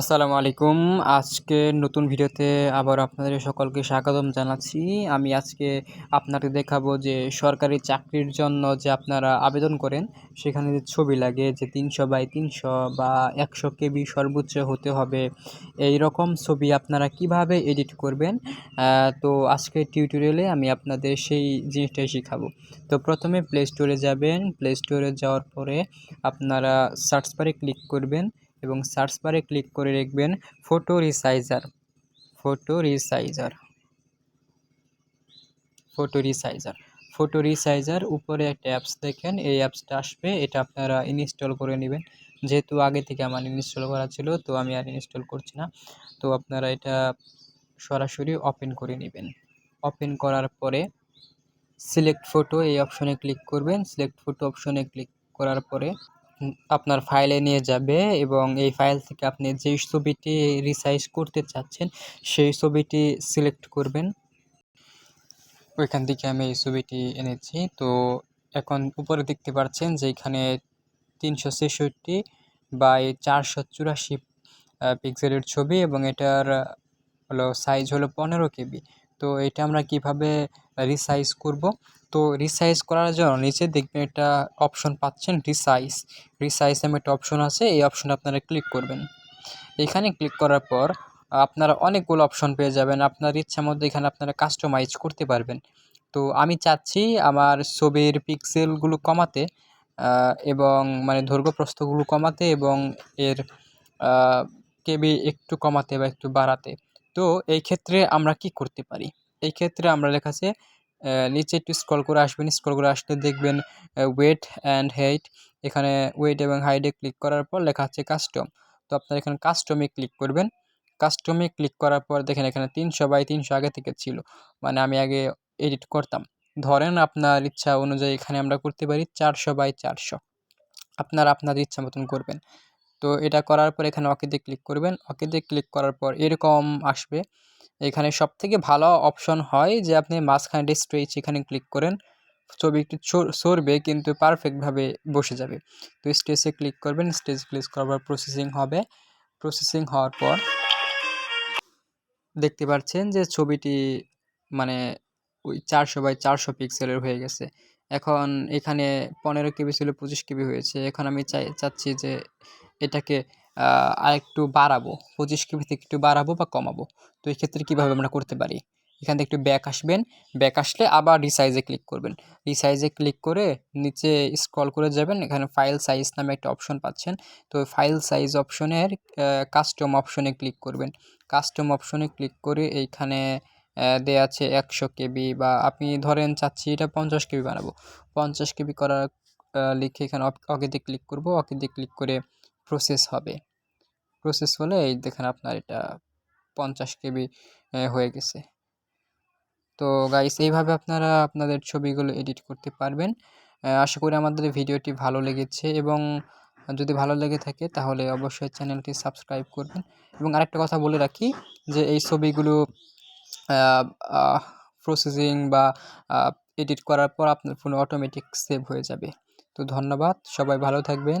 আসসালামু আলাইকুম। আজকে নতুন ভিডিওতে আবার আপনাদের সকলকে স্বাগতম জানাচ্ছি। আমি আজকে আপনাদের দেখাবো যে সরকারি চাকরির জন্য যে আপনারা আবেদন করেন, সেখানে যে ছবি লাগে যে তিনশো বাই তিনশো বা একশো কেবি সর্বোচ্চ হতে হবে। এই রকম ছবি আপনারা কীভাবে এডিট করবেন? তো আজকে টিউটোরিয়ালে আমি আপনাদের সেই জিনিসটাই শেখাবো। তো প্রথমে প্লে স্টোরে যাবেন। প্লে স্টোরে যাওয়ার পরে আপনারা সার্চ বারে ক্লিক করবেন। এবং সার্চ বারে ক্লিক করে রাখবেন photo resizer. Photo resizer. Photo resizer. Photo resizer উপরে একটা অ্যাপস দেখেন, এই অ্যাপসটা আসবে, এটা আপনারা ইনস্টল করে নেবেন। যেহেতু আগে থেকে আমার ইনস্টল করা ছিল, তো আমি আর ইনস্টল করছি না। তো আপনারা এটা সরাসরি ওপেন করে নেবেন। ওপেন করার পরে সিলেক্ট ফটো এই অপশনে ক্লিক করবেন। সিলেক্ট ফটো অপশনে ক্লিক করার পরে আপনার ফাইলে নিয়ে যাবে এবং এই ফাইল থেকে আপনি যেই ছবিটি রিসাইজ করতে চাচ্ছেন, সেই ছবিটি সিলেক্ট করবেন। ওইখান থেকে আমি এই ছবিটি এনেছি। তো এখন উপরে দেখতে পাচ্ছেন যে এখানে তিনশো ছেষট্টি বাই চারশো চুরাশি পিক্সেলের ছবি এবং এটার হলো সাইজ হলো পনেরো কেবি। তো এটা আমরা কীভাবে রিসাইজ করব? তো রিসাইজ করার জন্য নিচে দেখবেন একটা অপশন পাচ্ছেন রিসাইজ রিসাইজ নামে একটা অপশন আছে, এই অপশনে আপনারা ক্লিক করবেন। এখানে ক্লিক করার পর আপনারা অনেকগুলো অপশন পেয়ে যাবেন। আপনার ইচ্ছা মধ্যে এখানে আপনারা কাস্টমাইজ করতে পারবেন। তো আমি চাচ্ছি আমার ছবির পিক্সেলগুলো কমাতে এবং মানে দৈর্ঘ্য প্রস্থগুলো কমাতে এবং এর কেবি একটু কমাতে বা একটু বাড়াতে। তো এই ক্ষেত্রে আমরা কি করতে পারি? এই ক্ষেত্রে আমরা লেখা আছে নিচে একটু স্ক্রল করে আসবেন স্ক্রল করে আসলে দেখবেন ওয়েট অ্যান্ড হাইট এখানে ওয়েট এবং হাইটে ক্লিক করার পর লেখা আছে কাস্টম তো আপনার এখানে কাস্টমে ক্লিক করবেন। কাস্টমে ক্লিক করার পর দেখেন এখানে তিনশো বাই তিনশো আগে থেকে ছিল। মানে আমি আগে এডিট করতাম। ধরেন আপনার ইচ্ছা অনুযায়ী এখানে আমরা করতে পারি চারশো বাই চারশো। আপনার আপনার ইচ্ছা মতন করবেন। তো এটা করার পর এখানে অকেতে ক্লিক করবেন। অকেতে ক্লিক করার পর এরকম আসবে। এখানে সব থেকে ভালো অপশন হয় যে আপনি মাঝখানে স্ট্রেচ এখানে ক্লিক করেন। ছবি একটু সরবে কিন্তু পারফেক্টভাবে বসে যাবে। তো স্টেজে ক্লিক করবেন। স্টেজ ক্লিক করার পর প্রসেসিং হবে। প্রসেসিং হওয়ার পর দেখতে পাচ্ছেন যে ছবিটি মানে ওই চারশো বাই চারশো পিক্সেলের হয়ে গেছে। এখন এখানে পনেরো কেবি ছিল, পঁচিশ কেবি হয়েছে। এখন আমি চাই, চাচ্ছি যে এটাকে আরেকটু বাড়াবো। পঁচিশ কেবি থেকে একটু বাড়াবো বা কমাবো। তো এই ক্ষেত্রে কীভাবে আমরা করতে পারি? এখান থেকে একটু ব্যাক আসবেন। ব্যাক আসলে আবার রিসাইজে ক্লিক করবেন। রিসাইজে ক্লিক করে নিচে স্ক্রল করে যাবেন। এখানে ফাইল সাইজ নামে একটা অপশন পাচ্ছেন। তো ফাইল সাইজ অপশনের কাস্টম অপশনে ক্লিক করবেন। কাস্টম অপশনে ক্লিক করে এইখানে দেয়া আছে একশো কেবি বা আপনি ধরেন চাচ্ছি এটা পঞ্চাশ কেবি বানাবো। পঞ্চাশ কেবি করার লিখে এখানে অকেতে ক্লিক করব। অকেতে ক্লিক করে প্রসেস হবে। প্রসেস হলে এই দেখেন আপনার এটা পঞ্চাশ কেবি হয়ে গেছে। তো গাইস এইভাবে আপনারা আপনাদের ছবিগুলো এডিট করতে পারবেন। আশা করি আমাদের ভিডিওটি ভালো লেগেছে এবং যদি ভালো লেগে থাকে তাহলে অবশ্যই চ্যানেলটি সাবস্ক্রাইব করবেন। এবং আরেকটা কথা বলে রাখি যে এই ছবিগুলো প্রসেসিং বা এডিট করার পর আপনার ফোনে অটোমেটিক সেভ হয়ে যাবে। তো ধন্যবাদ, সবাই ভালো থাকবেন।